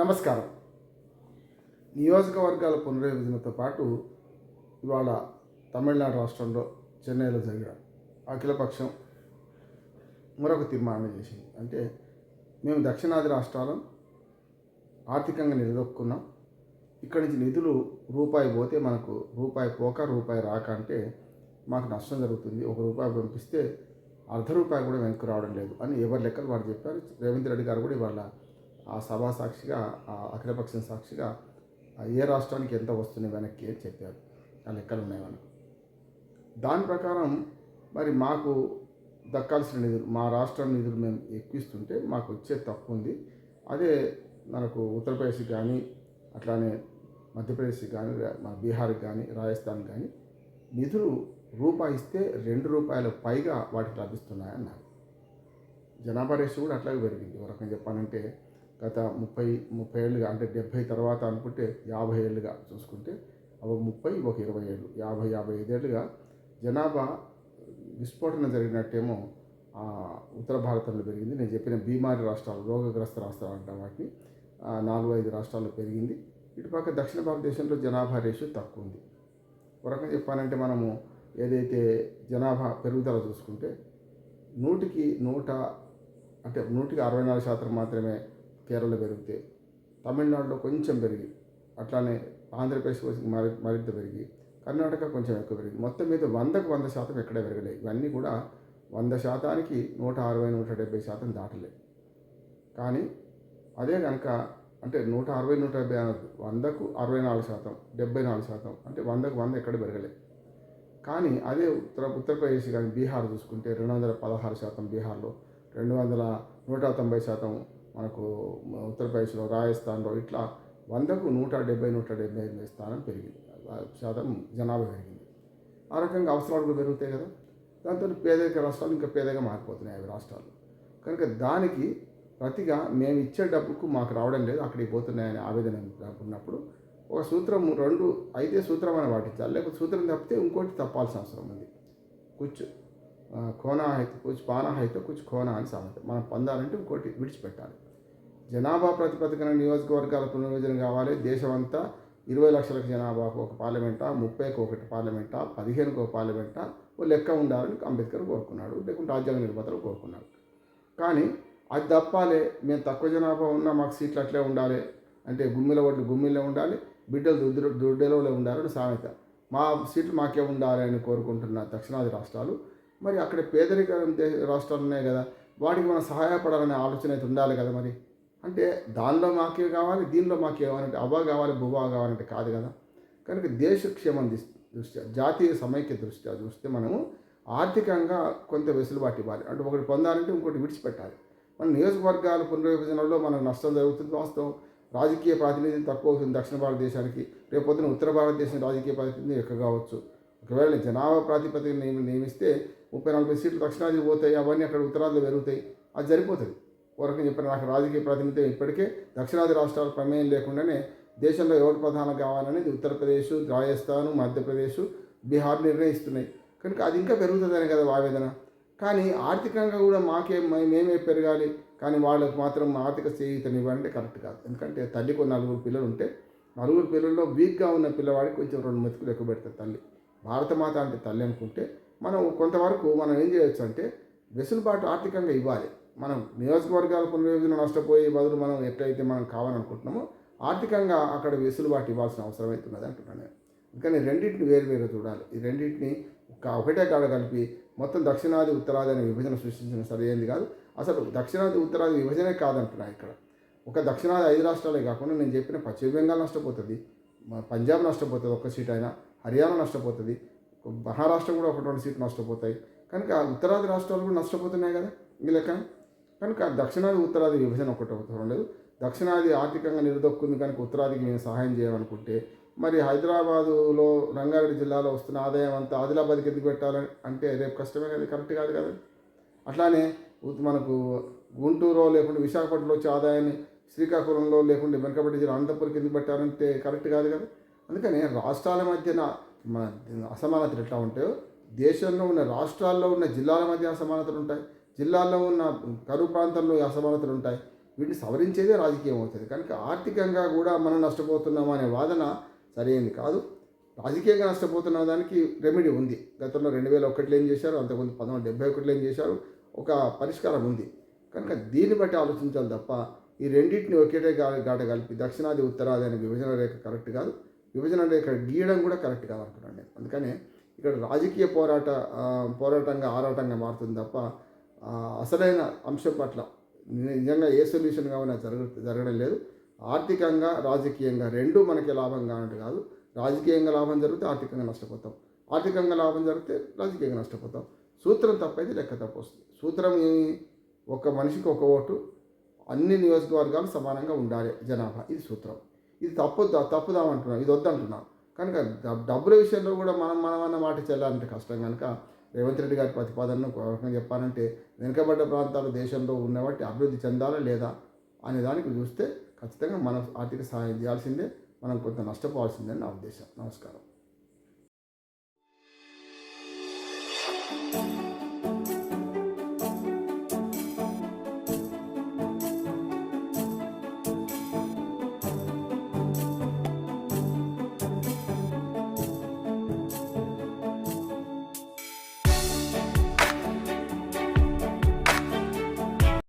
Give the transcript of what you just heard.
నమస్కారం. నియోజకవర్గాల పునర్విభజనతో పాటు ఇవాళ తమిళనాడు రాష్ట్రంలో చెన్నైలో జరిగిన అఖిలపక్షం మరొక తీర్మానం చేసింది. అంటే మేము దక్షిణాది రాష్ట్రాలను ఆర్థికంగా నిలదొక్కున్నాం. ఇక్కడి నుంచి నిధులు రూపాయి పోతే మనకు రూపాయి పోక రూపాయి రాక అంటే మాకు నష్టం జరుగుతుంది. ఒక రూపాయి పంపిస్తే అర్ధ రూపాయి కూడా వెనక్కి రావడం లేదు అని ఎవరి లెక్కలు వాడు చెప్పారు. రేవంత్ రెడ్డి గారు కూడా ఇవాళ ఆ సభా సాక్షిగా ఆ అఖిలపక్షం సాక్షిగా ఏ రాష్ట్రానికి ఎంత వస్తుంది వెనక్కి అని చెప్పారు. ఆ లెక్కలు ఉన్నాయి మనకు దాని ప్రకారం మరి మాకు దక్కాల్సిన నిధులు మా రాష్ట్రం నిధులు మేము ఎక్కిస్తుంటే మాకు వచ్చే తప్పు ఉంది. అదే మనకు ఉత్తరప్రదేశ్కి కానీ అట్లానే మధ్యప్రదేశ్కి కానీ మన బీహార్కి కానీ రాజస్థాన్ కానీ నిధులు రూపాయి ఇస్తే రెండు రూపాయల పైగా వాటికి లభిస్తున్నాయన్నారు. జనాభా రేషు కూడా అట్లాగే పెరిగింది. ఒక రకంగా చెప్పాలంటే గత ముప్పై ముప్పై ఏళ్ళుగా అంటే డెబ్భై తర్వాత అనుకుంటే యాభై ఏళ్ళుగా చూసుకుంటే ఒక ముప్పై ఒక ఇరవై ఏళ్ళు యాభై యాభై ఐదేళ్ళుగా జనాభా విస్ఫోటన జరిగినట్టేమో ఉత్తర భారతంలో పెరిగింది. నేను చెప్పిన బీమారి రాష్ట్రాలు రోగగ్రస్త రాష్ట్రాలు అంట వాటిని. నాలుగు ఐదు రాష్ట్రాల్లో పెరిగింది. ఇటుపక్క దక్షిణ భారతదేశంలో జనాభా రేషియో తక్కువ ఉంది. ఒక రకంగా చెప్పాలంటే మనము ఏదైతే జనాభా పెరుగుదల చూసుకుంటే నూటికి నూట అంటే నూటికి అరవై నాలుగు శాతం మాత్రమే కేరళ పెరిగితే తమిళనాడులో కొంచెం పెరిగి అట్లానే ఆంధ్రప్రదేశ్ మరి మరింత పెరిగి కర్ణాటక కొంచెం ఎక్కువ పెరిగింది. మొత్తం మీద వందకు వంద శాతం ఎక్కడే పెరగలేదు. ఇవన్నీ కూడా వంద శాతానికి నూట అరవై నూట డెబ్బై శాతం దాటలేదు కానీ అదే కనుక అంటే నూట అరవై నూట డెబ్బై అనదు వందకు అరవై నాలుగు శాతం డెబ్బై నాలుగు శాతం అంటే వందకు వంద ఎక్కడ పెరగలేదు కానీ అదే ఉత్తర ఉత్తరప్రదేశ్ కానీ బీహార్ చూసుకుంటే రెండు వందల పదహారు శాతం బీహార్లో రెండు వందల నూట తొంభై శాతం మనకు ఉత్తరప్రదేశ్లో రాజస్థాన్లో ఇట్లా వందకు నూట డెబ్బై నూట డెబ్బై ఎనిమిది స్థానం పెరిగింది. శాతం జనాభా పెరిగింది. ఆ రకంగా అవసరాలు కూడా పెరుగుతాయి కదా. దాంతో పేదరిక రాష్ట్రాలు ఇంకా పేదగా మారిపోతున్నాయి అవి రాష్ట్రాలు. కనుక దానికి ప్రతిగా మేము ఇచ్చే డబ్బుకు మాకు రావడం లేదు అక్కడికి పోతున్నాయని ఆవేదన ఉన్నప్పుడు ఒక సూత్రం రెండు అయితే సూత్రం అని పాటించాలి లేకపోతే సూత్రం తప్పితే ఇంకోటి తప్పాల్సిన అవసరం ఉంది. కుచ్చు కోనా అయితే కుచ్చు పానా అయితే కుచ్చు కోనా అని సామెత. మనం పొందాలంటే ఇంకోటి విడిచిపెట్టాలి. జనాభా ప్రతిపదికన నియోజకవర్గాల పునర్విభజన కావాలి. దేశమంతా ఇరవై లక్షలకు జనాభాకు ఒక పార్లమెంటా ముప్పైకి ఒకటి పార్లమెంటా పదిహేనుకి ఒక పార్లమెంటా ఓ లెక్క ఉండాలని అంబేద్కర్ కోరుకున్నాడు. లేకుంటే రాజ్యాంగ నిర్మాతలు కోరుకున్నాడు కానీ అది తప్పాలి. మేము తక్కువ జనాభా ఉన్నా మాకు సీట్లు అట్లే ఉండాలి. అంటే గుమ్మిల ఒడ్లు గుమ్మిలో ఉండాలి. బిడ్డలు దుద్దు దుడ్డెలో ఉండాలని సామెత. మా సీట్లు మాకే ఉండాలి అని కోరుకుంటున్న దక్షిణాది రాష్ట్రాలు. మరి అక్కడ పేదరిక రాష్ట్రాలు ఉన్నాయి కదా. వాటికి మనం సహాయపడాలనే ఆలోచన అయితే ఉండాలి కదా మరి? అంటే దానిలో మాకే కావాలి దీనిలో మాకే కావాలంటే అవ్వ కావాలి బువ్వ కావాలంటే కాదు కదా. కనుక దేశ క్షేమం దృష్ట్యా జాతీయ సమైక్య దృష్ట్యా చూస్తే మనము ఆర్థికంగా కొంత వెసులుబాటు ఇవ్వాలి. అంటే ఒకటి పొందాలంటే ఇంకోటి విడిచిపెట్టాలి. మన నియోజకవర్గాల పునర్విభజనలో మనకు నష్టం జరుగుతుంది వాస్తవం. రాజకీయ ప్రాతినిధ్యం తక్కువ అవుతుంది దక్షిణ భారతదేశానికి. రేపొద్దున ఉత్తర భారతదేశం రాజకీయ ప్రాతినిధ్యం ఎక్కువ కావచ్చు? ఒకవేళ జనాభా ప్రాతిపదిక నియమి నియమిస్తే ముప్పై నలభై సీట్లు దక్షిణాది పోతాయి అవన్నీ అక్కడ ఉత్తరాదిలో పెరుగుతాయి. అది సరిపోతుంది. వరకు చెప్పిన నాకు రాజకీయ ప్రాతినిధ్యం ఇప్పటికే దక్షిణాది రాష్ట్రాల ప్రమేయం లేకుండానే దేశంలో ఎవరు ప్రధానం కావాలనేది ఉత్తరప్రదేశ్ రాజస్థాన్ మధ్యప్రదేశ్ బీహార్ నిర్ణయిస్తున్నాయి. కనుక అది ఇంకా పెరుగుతుందనే కదా ఆవేదన. కానీ ఆర్థికంగా కూడా మాకే మేమే పెరగాలి. కానీ వాళ్ళకు మాత్రం ఆర్థిక చేయూతనివ్వాలంటే కరెక్ట్ కాదు. ఎందుకంటే తల్లికి నలుగురు పిల్లలు ఉంటే నలుగురు పిల్లల్లో వీక్గా ఉన్న పిల్లవాడికి కొంచెం రెండు మెతుకులు ఎక్కువ పెడతారు తల్లి. భారతమాత అంటే తల్లి అనుకుంటే మనం కొంతవరకు మనం ఏం చేయొచ్చు అంటే వెసులుబాటు ఆర్థికంగా ఇవ్వాలి. మనం నియోజకవర్గాల పునర్విభజన నష్టపోయే బదులు మనం ఎట్లయితే మనం కావాలనుకుంటున్నామో ఆర్థికంగా అక్కడ వెసులుబాటు ఇవ్వాల్సిన అవసరం అవుతున్నది అంటున్నాను నేను. అందుకని రెండింటిని వేరువేరు చూడాలి. ఈ రెండింటిని ఒక ఒకటే కాడ కలిపి మొత్తం దక్షిణాది ఉత్తరాది అనే విభజన సృష్టించడం సరైనది కాదు. అసలు దక్షిణాది ఉత్తరాది విభజనే కాదంటున్నా ఇక్కడ. ఒక దక్షిణాది ఐదు రాష్ట్రాలే కాకుండా నేను చెప్పిన పశ్చిమ బెంగాల్ నష్టపోతుంది పంజాబ్ నష్టపోతుంది ఒక్క సీట్ అయినా హర్యానా నష్టపోతుంది మహారాష్ట్ర కూడా ఒక రెండు సీట్లు నష్టపోతాయి. కనుక ఉత్తరాది రాష్ట్రాలు కూడా నష్టపోతున్నాయి కదా ఈ లెక్కన? కనుక దక్షిణాది ఉత్తరాది విభజన ఒకటి అవసరం లేదు. దక్షిణాది ఆర్థికంగా నిలదొక్కుంది కనుక ఉత్తరాదికి మేము సహాయం చేయాలనుకుంటే మరి హైదరాబాదులో రంగారెడ్డి జిల్లాలో వస్తున్న ఆదాయం అంతా ఆదిలాబాద్కి ఎందుకు పెట్టాలని అంటే రేపు కష్టమే కదా కరెక్ట్ కాదు కదా? అట్లానే మనకు గుంటూరులో లేకుంటే విశాఖపట్నంలో వచ్చే ఆదాయాన్ని శ్రీకాకుళంలో లేకుంటే వెనకబడి జిల్లా అనంతపురం ఎందుకు పెట్టాలంటే కరెక్ట్ కాదు కదా? అందుకని రాష్ట్రాల మధ్యన మన అసమానతలు ఎట్లా ఉంటాయో దేశంలో ఉన్న రాష్ట్రాల్లో ఉన్న జిల్లాల మధ్య అసమానతలు ఉంటాయి. జిల్లాల్లో ఉన్న కరువు ప్రాంతంలో అసమానతలు ఉంటాయి. వీటిని సవరించేదే రాజకీయం అవుతుంది. కనుక ఆర్థికంగా కూడా మనం నష్టపోతున్నాం అనే వాదన సరైనది కాదు. రాజకీయంగా నష్టపోతున్న దానికి రెమెడీ ఉంది. గతంలో రెండు వేల ఒకటిలో ఏం చేశారు? అంతకుముందు పంతొమ్మిది డెబ్బై ఒకటిలో ఏం చేశారు? ఒక పరిష్కారం ఉంది. కనుక దీన్ని బట్టి ఆలోచించాలి తప్ప ఈ రెండింటిని ఒకేటే గా- గాట కలిపి దక్షిణాది ఉత్తరాది అనే విభజన రేఖ కరెక్ట్ కాదు. విభజన రేఖ గీయడం కూడా కరెక్ట్ కాదు అనుకున్నాను నేను. అందుకనే ఇక్కడ రాజకీయ పోరాట పోరాటంగా ఆరాటంగా మారుతుంది తప్ప అసలైన అంశం పట్ల నిజంగా ఏ సొల్యూషన్ కావాలన్నా జరగ జరగడం లేదు. ఆర్థికంగా రాజకీయంగా రెండూ మనకి లాభం కానట్టు కాదు. రాజకీయంగా లాభం జరిగితే ఆర్థికంగా నష్టపోతాం. ఆర్థికంగా లాభం జరిగితే రాజకీయంగా నష్టపోతాం. సూత్రం తప్పైతే లెక్క తప్పు వస్తుంది. సూత్రం ఏమి ఒక మనిషికి ఒక ఓటు అన్ని నియోజకవర్గాలు సమానంగా ఉండాలి జనాభా. ఇది సూత్రం. ఇది తప్పు తప్పుదామంటున్నాం ఇది వద్దంటున్నాం. కనుక డబ్బుల విషయంలో కూడా మనం మనం అన్న మాట చెల్లాలంటే కష్టం కనుక రేవంత్ రెడ్డి గారి ప్రతిపాదనను ఒక చెప్పాలంటే వెనుకబడ్డ ప్రాంతాలు దేశంలో ఉన్నవాటి అభివృద్ధి చెందాలా లేదా అనే దానికి చూస్తే ఖచ్చితంగా మనం ఆర్థిక సహాయం చేయాల్సిందే మనం కొంత నష్టపోవాల్సిందే నా ఉద్దేశం. నమస్కారం.